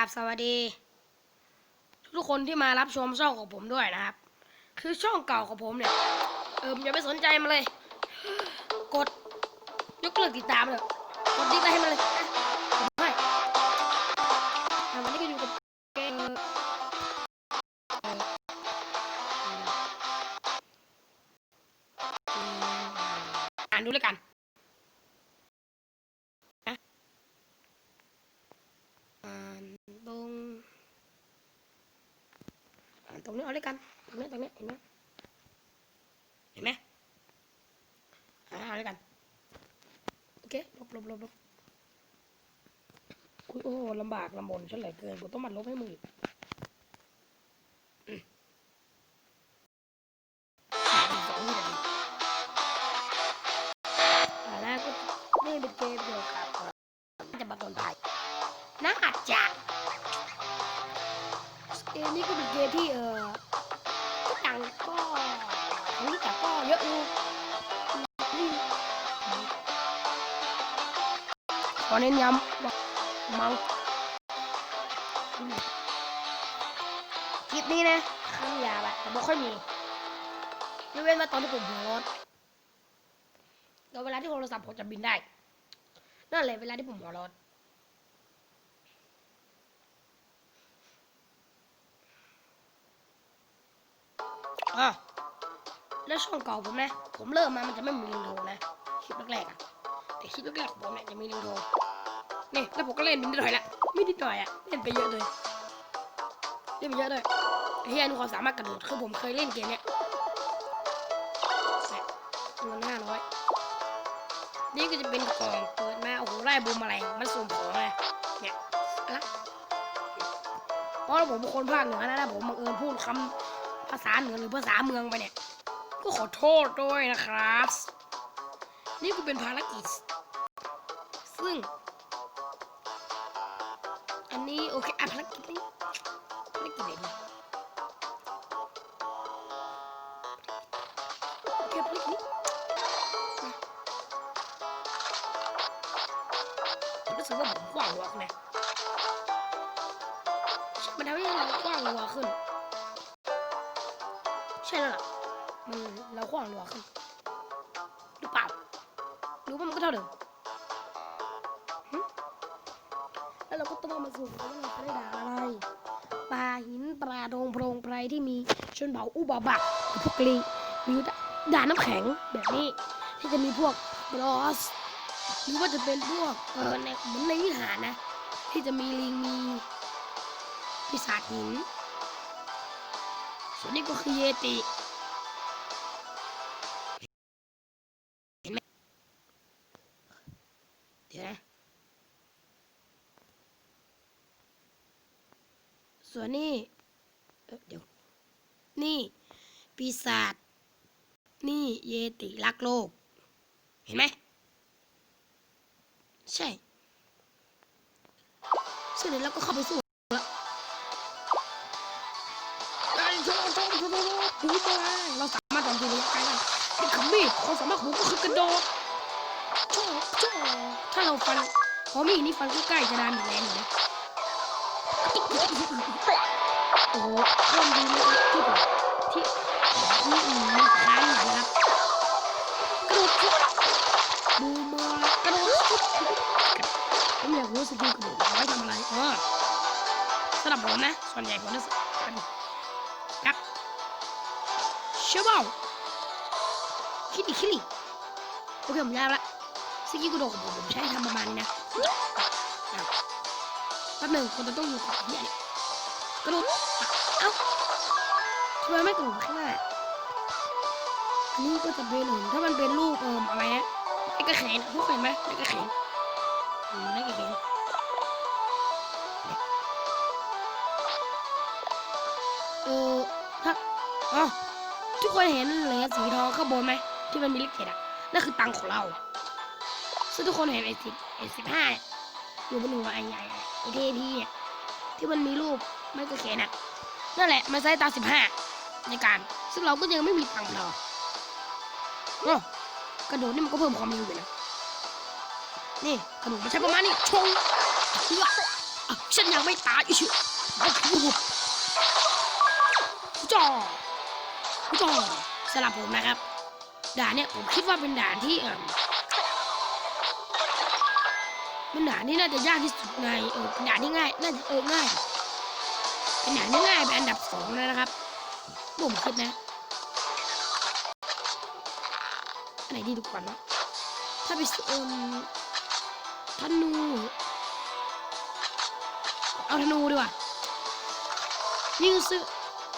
ราบสวัสดี ทุกคนที่มารับชมช่องของผมด้วยนะครับ คือช่องเก่าของผมเนี่ย เอออย่าไปสนใจมันเลย กดยกเลิกติดตามเลยกดดิสไลค์ให้มันเลย ตรงนี้เอาด้วยกันตรงนี้ตรงนี้เห็นไหมเห็นไหมอ่าเอาด้วยกันโอเคลบลบลบลบคุยโอ้ลำบากลำบนฉันเหลือเกินกูต้องมัดลบให้มึงอีก ที่เออก็ดังก็คนรู้จักก็เยอะอยู่ขอเน้นย้ำว่ามาอืมคลิปนี้นะคำหยาบอะแต่ไม่ค่อยมียกเว้นว่าตอนที่ผมหัวรถแล้วเวลาที่โทรศัพท์ผมจะบินได้ นั่นแหละเวลาที่ผมหัวรถ อะแล้วช่องเก่าผมนะ ผมเริ่มมามันจะไม่มีลิงโทนะคลิปแรกๆอะแต่คลิปแรกๆของผมเนี่ยจะมีลิงโทนี่แล้วผมก็เล่นนิดหน่อยละไม่นิดหน่อยอะเล่นไปเยอะเลยเล่นไปเยอะเลยเฮียนุความสามารถกระโดดคือผมเคยเล่นเกมเนี้ยเงินห้าร้อยนี่ก็จะเป็นกล่องเปิดมาโอ้โหได้บูมอะไรมันสุ่มของไงเนี่ยอะไรเพราะว่าผมเป็นคนภาคเหนือนะนะผมบังเอิญพูดคำ ภาษาเหนือหรือภาษาเมืองไปเนี่ย ก็ขอโทษด้วยนะครับ นี่ก็เป็นภารกิจ ซึ่ง อันนี้โอเคอะภารกิจนี้ภารกิจไหนดีโอเคภารกิจนี้มาผมรู้สึกว่าผมกว้างหัวแนนะมันทำให้เรากว้างหัวขึ้น ใช่แล้วล่ะมันเรากว้างหัวขึ้นหรือเปล่าหรือว่ามันก็เท่าเดิมแล้วเราก็ต้องมาสู่ว่าเราจะได้ด่าอะไรปลาหินปลาโดงโพรงไพรที่มีชนเผ่าอุบาบักพวกกรีมีด่านน้ำแข็งแบบนี้ที่จะมีพวกบรอสหรือว่าจะเป็นพวกเออในเหมือนในวิหารนะ ที่จะมีลิงมีปีศาจหิน ส่วนนี้ก็คือเยติเห็นไหมเดี๋ยวนะส่วนนี่เดี๋ยว นี่ ปีศาจ นี่เยติรักโลก เห็นไหม ใช่ซึ่งเดี๋ยวเราก็เข้าไปสู้ โชว์โชว์หูตัวเราสามารถทำทีนี้ได้นี่คือมีดความสามารถของผมก็คือกระโดดโชว์โชว์ถ้าเราฟันพอมีดนี่ฟันใกล้ๆจะไดามอยู่แรงอยู่นะโอ้โหเริ่มดีเลย โอเคผมยาวละสกิลกระโดดของผมผมใช้ทำประมาณนี้นะแป๊บหนึ่งคนจะต้องอยู่กับที่อันกระโดดเอ้าทำไมไม่กระโดดข้างหน้าอันนี้ก็จะเป็นหนึ่งถ้ามันเป็นรูปเอ่มอะไรนะไม่กระแขนทุกเห็นไหมไม่กระแขนอืมไม่กระแขนเออถ้าอ๋อทุกคนเห็นเหรียญสีทองข้างบนไหมที่มันมีเลขเจ็ดอะ นั่นคือตังของเรา ซึ่งทุกคนเห็นไอ้สิบไอ้สิบห้าอยู่บนหัวไอ้ใหญ่ไอ้เทพีเนี่ยที่มันมีรูปไม่กระเขนอะนั่นแหละมันใช้ตาสิบห้าในการ ซึ่งเราก็ยังไม่มีตังค์เราโอ้กระโดดนี่มันก็เพิ่มความเร็วอยู่นะนี่กระโดดมันใช้ประมาณนี้ชงเอื้อฉันยังไม่ตายอีกโอ้โหจ่อจ่อสำหรับผมนะครับ ด่านเนี่ยผมคิดว่าเป็นด่านที่เออเป็นด่านที่น่าจะยากที่สุดในเออเป็นด่านที่ง่าย น่าจะเออง่ายเป็นด่านที่ง่ายเป็นอันดับสองแล้วนะครับผมคิดนะอันไหนดีดูก่อนวะถ้าไปเออธนูเอาธนูดีกว่านี่คือซื้อ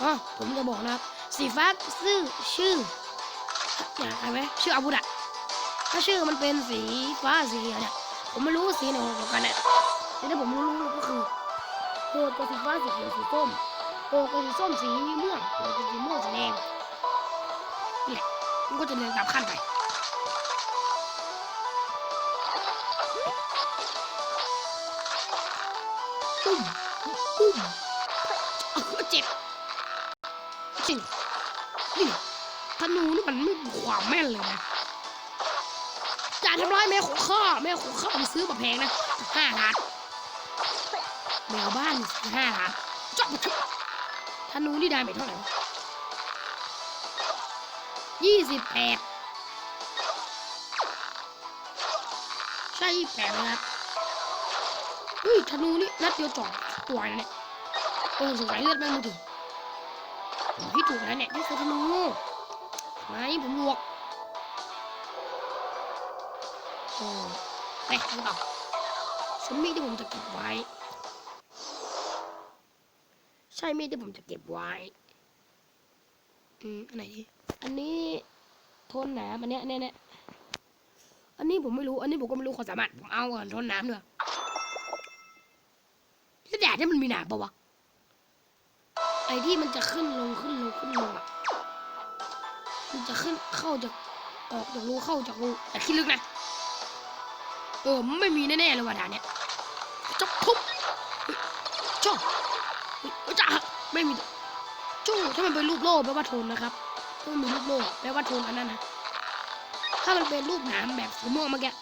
อ๋อผมจะบอกนะครับสีฟ้าซื้อชื่อ อย่างไรไหมชื่ออาวุธอะถ้าชื่อมันเป็นสีฟ้าสีเนี่ยผมไม่รู้สีไหนโหดกว่ากันเนี่ยแต่ที่ผมรู้รู้ก็คือโหดกว่าสีฟ้าสีเขียวสีส้มโหดกว่าสีส้มสีม่วงโหดกว่าสีม่วงสีแดงนี่แหละมันก็จะเรียงตามขั้นไปปุ้มปุ้มเจ็บจริง ธนูนี่มันไม่มีความแม่นเลยนะการทำร้ายแม่ของข้าแม่ของข้าไปซื้อมาแพงนะห้าล้านแมวบ้านห้าล้านจบไปธนูนี่ได้ไปเท่าไหร่ยี่สิบแปดใช่แปดนะครับเฮ้ยธนูนี่นัดเดียวจ่อตัวนะเนี่ยเออสงสัยเลือดแม่ม่ถึงพี่ถูกแล้วเนี่ยนี่คือธนู ไม้ผมบวกโอ้ไปกันต่อสมีดที่ผมจะเก็บไว้ ใช่มีดที่ผมจะเก็บไว้ อืมอันไหนดีอันนี้ทนหนามอันเนี้ยเนี่ยเนี่ยอันนี้ผมไม่รู้ อันนี้ผมก็ไม่รู้ความสามารถ ผมเอาก่อนทนน้ำเถอะแล้วแดดเนี่ยมันมีหนาปะวะ ไอ้ที่มันจะขึ้นลงขึ้นลงขึ้นลงอะ จะขึ้นเข้าจากออกจากรูเข้าจากรูแต่คิดลึกนะเออไม่มีแน่ๆเลยว่ะด่านเนี้ยจบทุบเจ้าเฮ้ยจ้าไม่มีจู้ถ้ามันเป็นรูปโล่แปลว่าโทนนะครับถ้ามันเป็นรูปโล่แปลว่าโทนอันนั้นนะถ้ามันเป็นรูปหนามแบบสีม่วงเมื่อกี้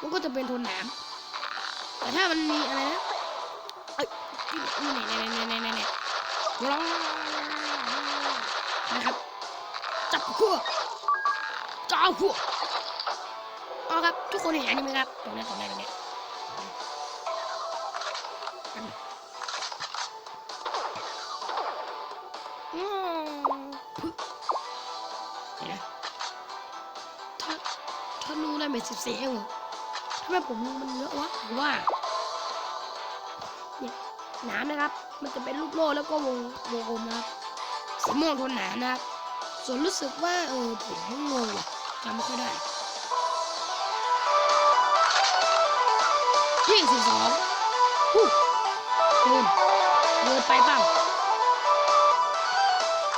มันก็จะเป็นโทนหนามแต่ถ้ามันมีอะไรนะนี่นี่นี่นี่นี่นี่ร้องนะครับ จับขั้วจ้าขั้วเอาครับ ทุกคนเห็นอันนี้ไหมครับตรงนี้ตรงนี้ตรงนี้อืมปึ๊บเห็นไหมถ้าถ้านูได้เมสิบสี่เองเหรอทำไมผมมันเยอะวะหรือว่าหนามนะครับ มันจะเป็นลูกโล่แล้วก็วงวงกลมนะครับสีม่วงทนหนานะครับ ส่วนรู้สึกว่าเออผมงงว่ะจำไม่ค่อยได้ยี่สิบสองฮู้เกินเกินไปเปล่า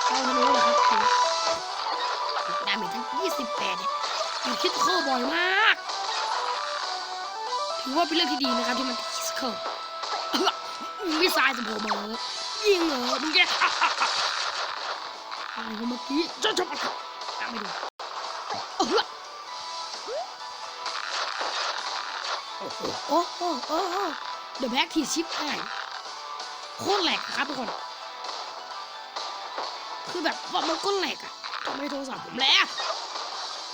เอาทะลุเลยครับคุณดาเมจทั้งยี่สิบแปดเนี่ยอยู่คิดเข้าบ่อยมากถือว่าเป็นเรื่องที่ดีนะครับที่มันคิดเข้ามิสไซล์สมผมเหรอยิงเหรอมึงแก อะไรเมื่อกี้จะจะมาตามไปดูโอ้โหโอ้โหโอ้โอ้เดอะแบ็กทีชิปอ่านโคตรแหลกครับทุกคน คือแบบว่ามันก็แหลกอะทำไมโทรศัพท์ผมแหลก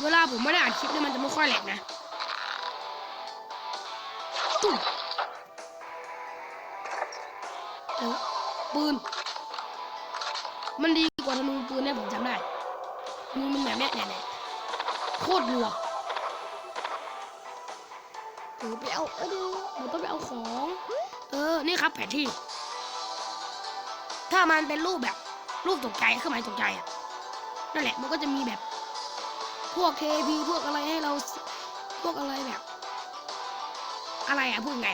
เวลาผมไม่ได้อ่านคลิปเนี่ยมันจะไม่ค่อยแหลกนะตุ้มปืน มันดี นูมันแบบเนี้ยเนี่ยเนี่ยโคตรรัวเออไปเอาเออเดี๋ยวต้องไปเอาของ เออ นี่ครับแผนที่ ถ้ามันเป็นรูปแบบ รูปตกใจเครื่องหมายตกใจอะ นั่นแหละ มันก็จะมีแบบ พวกเคพีพวกอะไรให้เรา พวกอะไรแบบ อะไรอะพูดไง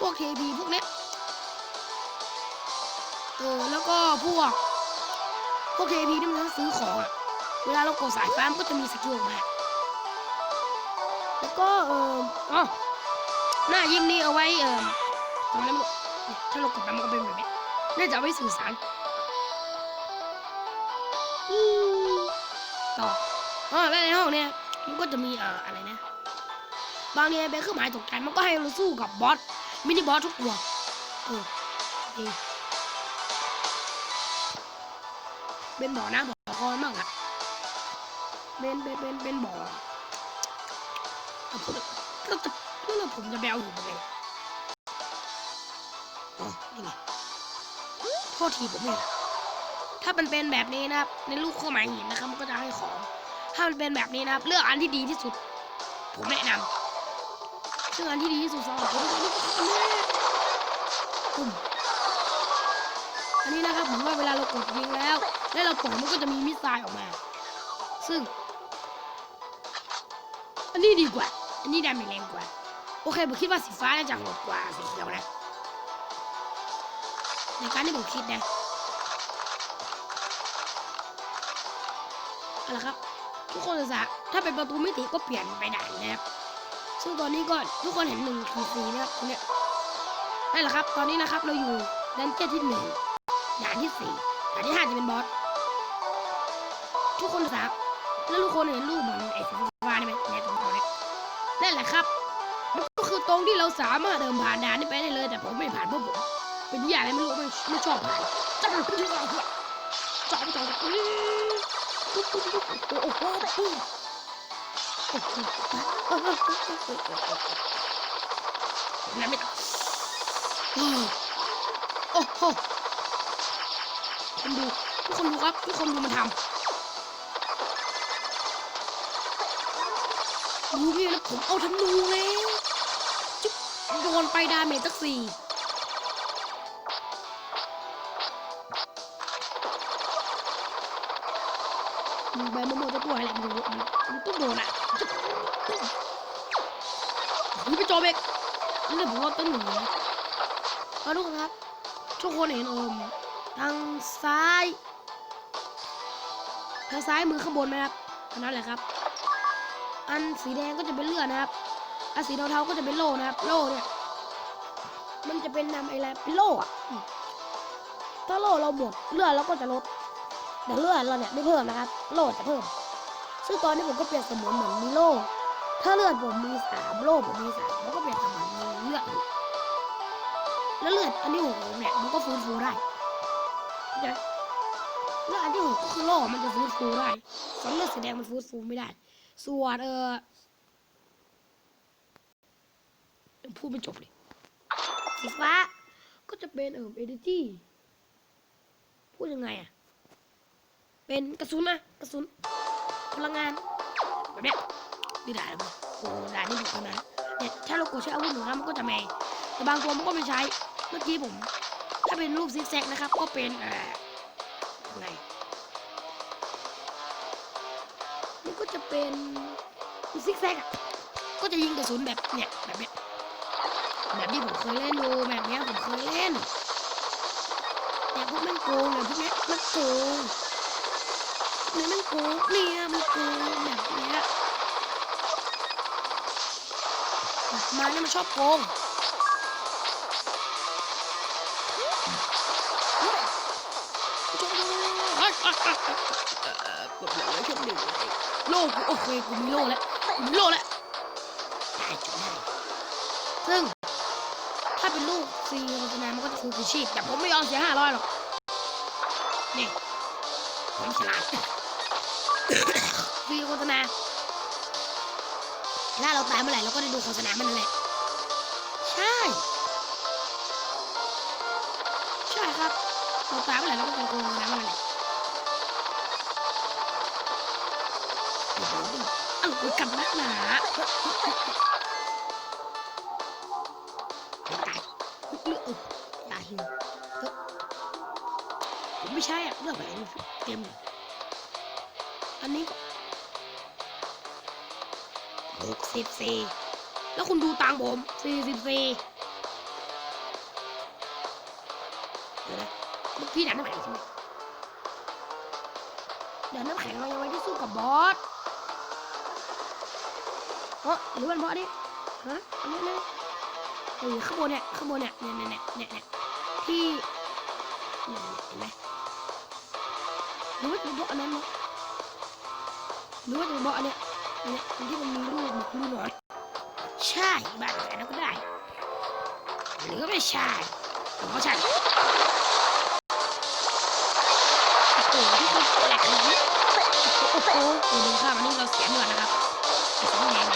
พวกเคพีพวกเนี้ย เออ แล้วก็พวก พวกเทพีที่มันซื้อของอะ เวลาเรากดสายฟ้ามันก็จะมีสกิลออกมา แล้วก็เอออ๋อหน้ายิ้มนี่เอาไว้เออตรงนั้นมันเนี่ยถ้าเรากดไปมันก็เป็นแบบนี้น่าจะเอาไว้สื่อสารอืมต่ออ๋อแล้วในห้องเนี่ยมันก็จะมีเอ่ออะไรนะ บางทีเป็นเครื่องหมายตกใจมันก็ให้เราสู้กับบอสมินิบอสทุกตัวเออดีเบนบ่อนะบ่อคอยมั่งอะ เบนเบนเบนเบนบ่อเอาพูดแล้วจะแล้วผมจะแบลอยู่ยังไงอ๋อนี่ไงโทษทีผมเองถ้ามันเป็นแบบนี้นะครับ ในลูกข้อหมายหินนะครับ มันก็จะให้ของ ถ้ามันเป็นแบบนี้นะครับ เลือกอันที่ดีที่สุด ผมแนะนำซึ่งอันที่ดีที่สุดสำหรับผมก็คืออันนี้ปุ่มอันนี้นะครับผมว่าเวลาเรากดยิงแล้ว แล้วเราปล่อยมันก็จะมีมิสไซล์ออกมา ซึ่ง อันนี้ดีกว่า อันนี้ดาเมจแรงกว่า โอเคผมคิดว่าสีฟ้าน่าจะโหดกว่าสีเขียวนะ ในการที่ผมคิดนะเอาละครับ ทุกคนจะถ้าเป็นประตูมิติก็เปลี่ยนไปด่านนะครับ ซึ่งตอนนี้ก็ทุกคนเห็นหนึ่งขีดสีนะครับตรงเนี้ยนั่นแหละครับ ตอนนี้นะครับเราอยู่ดันเจี้ยนที่หนึ่งด่านที่สี่ด่านที่ห้าจะเป็นบอส ทุกคนจะแล้วทุกคนเห็นรูปเหมือนไอ้สีฟ้าได้ไหมเนี่ย นั่นแหละครับ มันก็คือตรงที่เราสามารถเดินผ่านด่านนี้ไปได้เลย แต่ผมไม่ผ่านเพราะผมเป็นอย่างไรไม่รู้ไม่ไม่ชอบผ่านจับมันขึ้นมาหัวจอมจอมอุ้ยปุ๊บปุ๊บปุ๊บโอ้โหโอ้โหนั่นไม่ต้องโอ้โหคนดูทุกคนดูครับทุกคนดูมันทำ ดูพี่แล้วผมเอาธนูแล้วจุ๊บโดนไปดาเมจตั้งสี่มึงไปโมโมจะตัวอะไรมึงมันมันต้องโดนอะมึงไปโจมเอกนี่เลยผมว่าต้นหนึ่งนะเอาทุกคนครับทุกคนเห็นเอิมทางซ้าย ทางซ้ายมือข้างบนไหมครับอันนั้นแหละครับ อันสีแดงก็จะเป็นเลือดนะครับ อันสีเทาๆก็จะเป็นโล่นะครับ โล่เนี่ย มันจะเป็นนำไอ้อะไรเป็นโล่อะถ้าโล่เราหมดเลือดเราก็จะลด แต่เลือดเราเนี่ยไม่เพิ่มนะครับ โล่จะเพิ่ม ซึ่งตอนนี้ผมก็เปลี่ยนสมุนเหมือนมีโล่ ถ้าเลือดผมมีสามโล่ผมมีสามผมก็เปลี่ยนสมุนมีเลือด แล้วเลือดอันที่หกเนี่ยมันก็ฟื้นฟูได้เข้าใจไหม เลือดอันที่หกก็คือล่มันจะฟื้นฟูได้ส่วนเลือดสีแดงมันฟื้นฟูไม่ได้ ส่วนเออพูดไม่จบเลยสีฟ้าก็จะเป็นเอ่อเอเนจีพูดยังไงอะเป็นกระสุนนะกระสุนพลังงานแบบเนี้ยดีด่าเลยมั้ยโอ้ด่านี่ถูกแล้วนะเนี่ยถ้าเรากดใช้อาวุธหนึ่งนะมันก็จะไม่แต่บางตัวมันก็ไม่ใช้ เมื่อกี้ผม ถ้าเป็นรูปซิกแซกนะครับ ก็เป็นอ่อยัง ไงมันก็จะเป็นซิกแซกอะ ก็จะยิงกระสุนแบบเนี่ยแบบเนี้ยแบบที่ผมเคยเล่นอยู่แบบเนี้ยผมเคยเล่นเนี่ยพวกแม่งโกงเนี่ยพวกเนี้ยมันโกงเนี่ยมันโกงเนี่ยมันโกงแบบเนี้ยแบบมาเนี่ยมันชอบโกง กดเลยชอบหนึ่งเลยโล่กูโอเคกูมีโล่แล้วกูมีโล่แล้วได้จุดได้ซึ่งถ้าเป็นลูกฟรีโฆษณามันก็จะคือกูชีพแต่ผมไม่ยอมเสียห้าร้อยหรอกนี่ผมฉลาดฟรีโฆษณาถ้าเราตายเมื่อไหร่เราก็ได้ดูโฆษณามันนั่นแหละ หนาไม่ตายเลือดตายหิวเฮ้ยผมไม่ใช่อะเลือดแบบเต็มอันนี้หกสิบสี่แล้วคุณดูตังผมสี่สิบสี่เดี๋ยวนะเมื่อกี้ด่นน้ำแข็งใช่ไหมด่านน้ำแข็งเรายังไม่ได้สู้กับบอส เออหรือมันเพราะนี่ฮะอันนี้เลยไอ้ข้างบนเนี่ยข้างบนเนี่ยเนี่ยเนี่ยเนี่ยเนี่ยที่เนี่ยเนี่เห็นไหมหรือว่าจะเป็นเพราะอันนั้นมั้งหรือว่าจะเป็นเพราะอันเนี้ยอันเนี้ยที่มันมีรูปมันคือหนอนใช่บ้านอันนั้นก็ได้หรือไม่ใช่หรือว่าใช่โอ้โหที่คุณแหลกขนาดนี้โอ้โหโอ้โหดูข้ามอันนี้เราเสียเลือดนะครับไอ้สองแดงดังๆน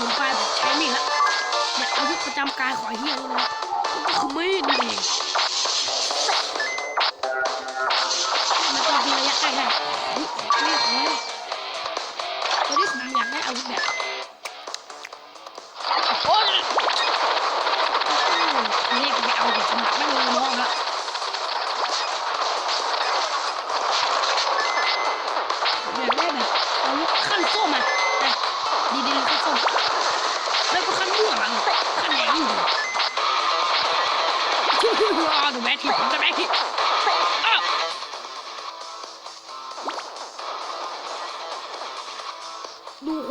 ผมไปผมใช้มีดละเนี่ยอาวุธประจำกายของเฮียนี่นะก็คือมีดนี่เองมันต้องยิงระยะไกลได้เฮ้ยนี่ของนี่ตอนนี้ผมอยากได้อาวุธแบบ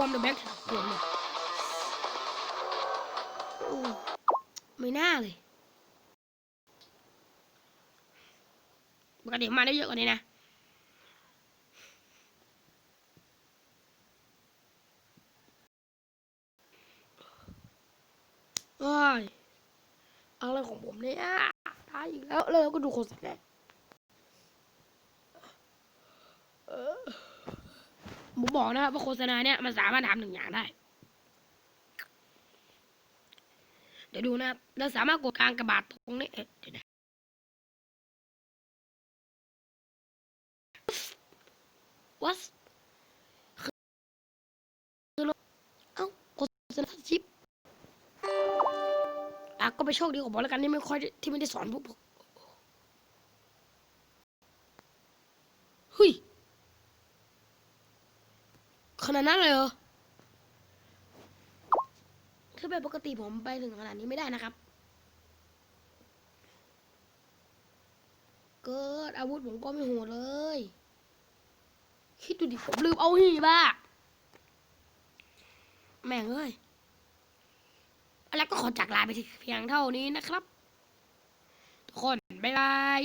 ความเดอะแบ็คของผมเลยโอ้ไม่น่าเลยปกติมาได้เยอะกว่านี้นะเอ้ยอะไรของผมเนี่ยตายอีกแล้ว แล้วก็ดูโฆษณาเออ ผมบอกนะครับว่าโฆษณาเนี่ยมันสามารถทำหนึ่งอย่างได้ เดี๋ยวดูนะครับเราสามารถกดกลางกระบาดตรงนี้เดี๋ยวนะวัสคือเอ้าโฆษณาชิปอะก็ไปโชคดีของผมแล้วกันที่ไม่ค่อยที่ไม่ได้สอนพวกผมเฮ้ย ขนาดนั้นเลยเหรอถ้าเป็นปกติผมไปถึงขนาดนี้ไม่ได้นะครับ เกิดอาวุธผมก็ไม่โหดเลย คิดดูดิผมลืมเอาหีบ้า แม่งเอ้ย แล้วก็ขอจากลาไปเพียงเท่านี้นะครับ ทุกคน บ๊ายบาย